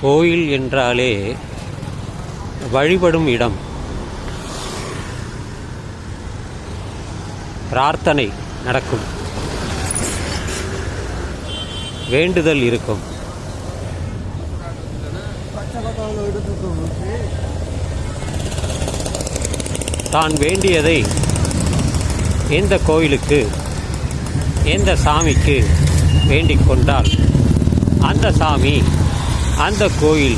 கோயில் என்றாலே வழிபடும் இடம். பிரார்த்தனை நடக்கும். வேண்டுதல் இருக்கும். தான் வேண்டியதை எந்த கோயிலுக்கு எந்த சாமிக்கு வேண்டிக் கொண்டால் அந்த சாமி அந்த கோயில்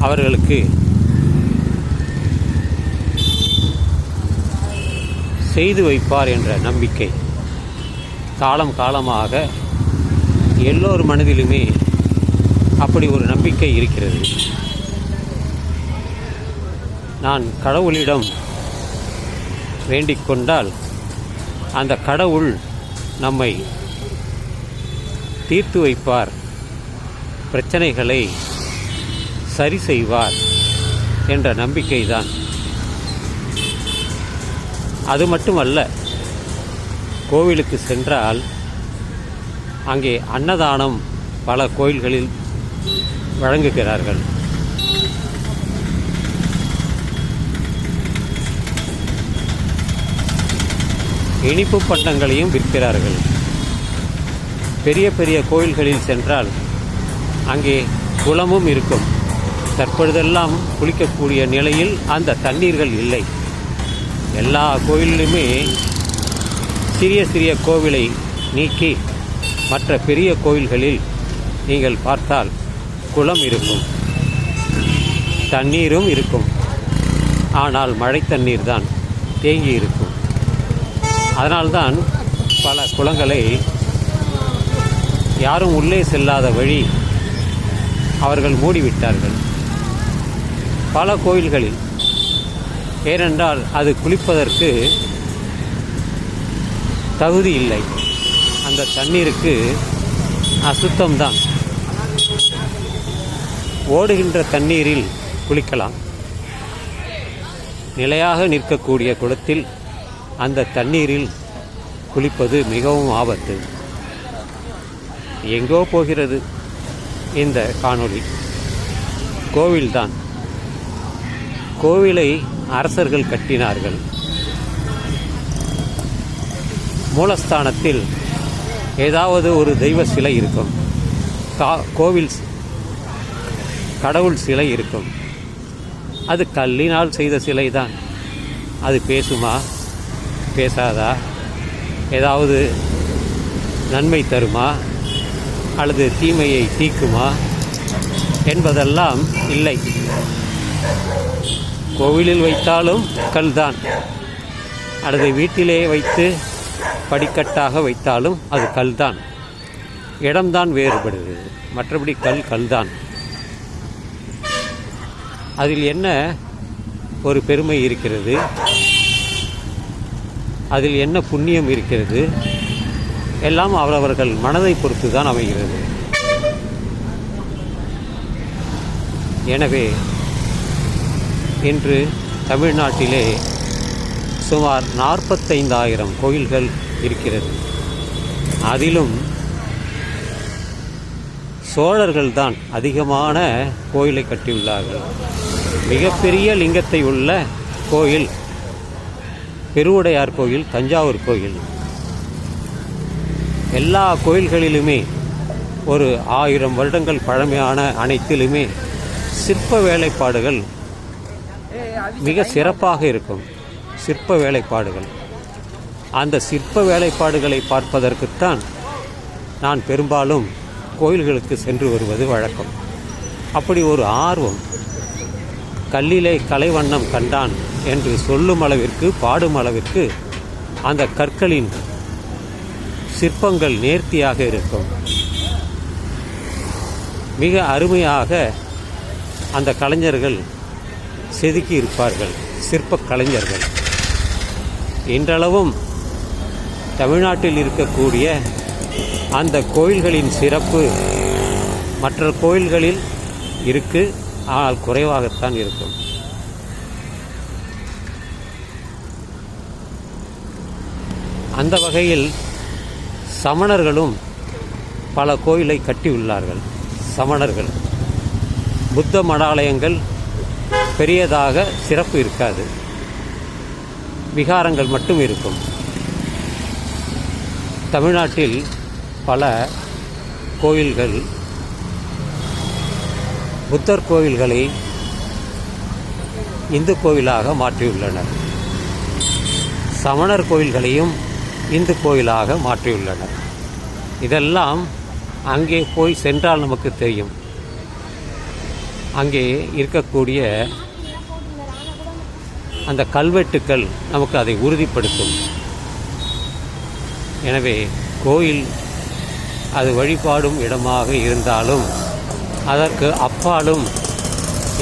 அவர்களுக்கு செய்து வைப்பார் என்ற நம்பிக்கை. காலம் காலமாக எல்லோர் மனதிலுமே அப்படி ஒரு நம்பிக்கை இருக்கிறது. நான் கடவுளிடம் வேண்டிக் கொண்டால் அந்த கடவுள் நம்மை தீர்த்து வைப்பார். பிரச்சனைகளை சரி செய்வார் என்ற நம்பிக்கைதான். அது மட்டுமல்ல கோவிலுக்கு சென்றால் அங்கே அன்னதானம் பல கோயில்களில் வழங்குகிறார்கள். இனிப்பு பண்டங்களையும் விற்கிறார்கள். பெரிய பெரிய கோயில்களில் சென்றால் அங்கே குளமும் இருக்கும். தற்பொழுதெல்லாம் குளிக்கக்கூடிய நிலையில் அந்த தண்ணீர்கள் இல்லை. எல்லா கோயிலிலுமே சிறிய சிறிய கோவிலை நீக்கி மற்ற பெரிய கோயில்களில் நீங்கள் பார்த்தால் குளம் இருக்கும். தண்ணீரும் இருக்கும். ஆனால் மழை தண்ணீர் தான் தேங்கி இருக்கும். அதனால்தான் பல குளங்களை யாரும் உள்ளே செல்லாத வழி அவர்கள் மூடிவிட்டார்கள். பல கோயில்களில். ஏனென்றால் அது குளிப்பதற்கு தகுதி இல்லை. அந்த தண்ணீருக்கு அசுத்தம்தான். ஓடுகின்ற தண்ணீரில் குளிக்கலாம். நிலையாக நிற்கக்கூடிய குளத்தில் அந்த தண்ணீரில் குளிப்பது மிகவும் ஆபத்து. எங்கோ போகிறது. இந்த காணொளி. கோவில்தான். கோவிலை அரசர்கள் கட்டினார்கள். மூலஸ்தானத்தில் ஏதாவது ஒரு தெய்வ சிலை இருக்கும். கா கோவில் கடவுள் சிலை இருக்கும். அது கல்லினால் செய்த சிலை தான் அது பேசுமா? பேசாதா? ஏதாவது நன்மை தருமா? அல்லது தீமையை தீக்குமா என்பதெல்லாம் இல்லை. கோவிலில் வைத்தாலும் கல்தான். அல்லது வீட்டிலே வைத்து படிக்கட்டாக வைத்தாலும் அது கல்தான். இடம்தான் வேறுபடுகிறது மற்றபடி கல் கல்தான். அதில் என்ன ஒரு பெருமை இருக்கிறது? அதில் என்ன புண்ணியம் இருக்கிறது? எல்லாம் அவரவர்கள் மனதை பொறுத்து தான் அமைகிறது. எனவே இன்று தமிழ்நாட்டிலே சுமார் நாற்பத்தைந்தாயிரம் கோயில்கள் இருக்கிறது. அதிலும் சோழர்கள் தான் அதிகமான கோயிலை கட்டியுள்ளார்கள். மிகப்பெரிய லிங்கத்தை உள்ள கோயில் பெருவுடையார் கோயில் தஞ்சாவூர் கோயில். எல்லா கோயில்களிலுமே ஒரு ஆயிரம் வருடங்கள் பழமையான அனைத்திலுமே சிற்ப வேலைப்பாடுகள் மிக சிறப்பாக இருக்கும். சிற்ப வேலைப்பாடுகள். அந்த சிற்ப வேலைப்பாடுகளை பார்ப்பதற்குத்தான் நான் பெரும்பாலும் கோயில்களுக்கு சென்று வருவது வழக்கம். அப்படி ஒரு ஆர்வம் கல்லிலே கலைவண்ணம் கண்டான் என்று சொல்லும் அளவிற்கு பாடும் அளவிற்கு அந்த கற்களின் சிற்பங்கள் நேர்த்தியாக இருக்கும். மிக அருமையாக அந்த கலைஞர்கள் செதுக்கி இருப்பார்கள் சிற்பக் கலைஞர்கள். இன்றளவும் தமிழ்நாட்டில் இருக்கக்கூடிய அந்த கோயில்களின் சிறப்பு மற்ற கோயில்களில் இருக்கு ஆனால் குறைவாகத்தான் இருக்கும். அந்த வகையில் சமணர்களும் பல கோயிலை கட்டியுள்ளார்கள் சமணர்கள். புத்த மடாலயங்கள் பெரியதாக சிறப்பு இருக்காது. விகாரங்கள் மட்டும் இருக்கும். தமிழ்நாட்டில் பல கோயில்கள் புத்தர் கோயில்களை இந்து கோவிலாக மாற்றியுள்ளனர். சமணர் கோயில்களையும் இந்து கோயிலாக மாற்றியுள்ளனர். இதெல்லாம் அங்கே போய் சென்றால் நமக்கு தெரியும். அங்கே இருக்கக்கூடிய அந்த கல்வெட்டுக்கள் நமக்கு அதை உறுதிப்படுத்தும். எனவே கோயில் அது வழிபாடும் இடமாக இருந்தாலும் அதற்கு அப்பாலும்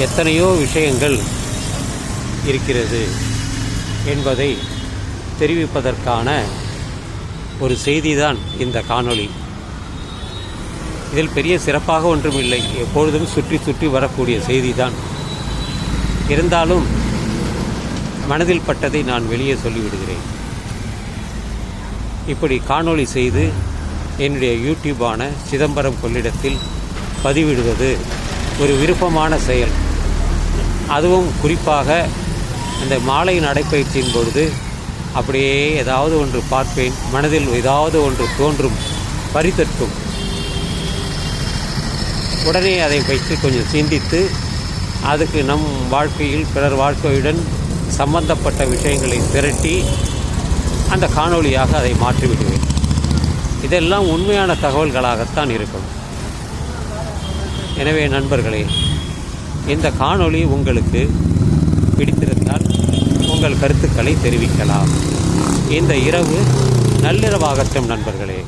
எத்தனையோ விஷயங்கள் இருக்கிறது என்பதை தெரிவிப்பதற்கான ஒரு செய்திதான் இந்த காணொளி. இதில் பெரிய சிறப்பாக ஒன்றும் இல்லை எப்பொழுதும் சுற்றி சுற்றி வரக்கூடிய செய்திதான். இருந்தாலும் மனதில் பட்டதை நான் வெளியே சொல்லிவிடுகிறேன். இப்படி காணொளி செய்து என்னுடைய யூடியூபான சிதம்பரம் கொள்ளிடத்தில் பதிவிடுவது ஒரு விருப்பமான செயல். அதுவும் குறிப்பாக அந்த மாலை நடைப்பயிற்சியின் பொழுது அப்படியே ஏதாவது ஒன்று பார்ப்பேன். மனதில் ஏதாவது ஒன்று தோன்றும். பறித்தட்டும் உடனே அதை வைத்து கொஞ்சம் சிந்தித்து அதுக்கு நம் வாழ்க்கையில் பிறர் வாழ்க்கையுடன் சம்பந்தப்பட்ட விஷயங்களை திரட்டி அந்த காணொளியாக அதை மாற்றிவிடுவேன். இதெல்லாம் உண்மையான தகவல்களாகத்தான் இருக்கும். எனவே நண்பர்களே இந்த காணொளி உங்களுக்கு பிடித்திருந்தால் உங்கள் கருத்துக்களை தெரிவிக்கலாம். இந்த இரவு நள்ளிரவாகட்டும் நண்பர்களே.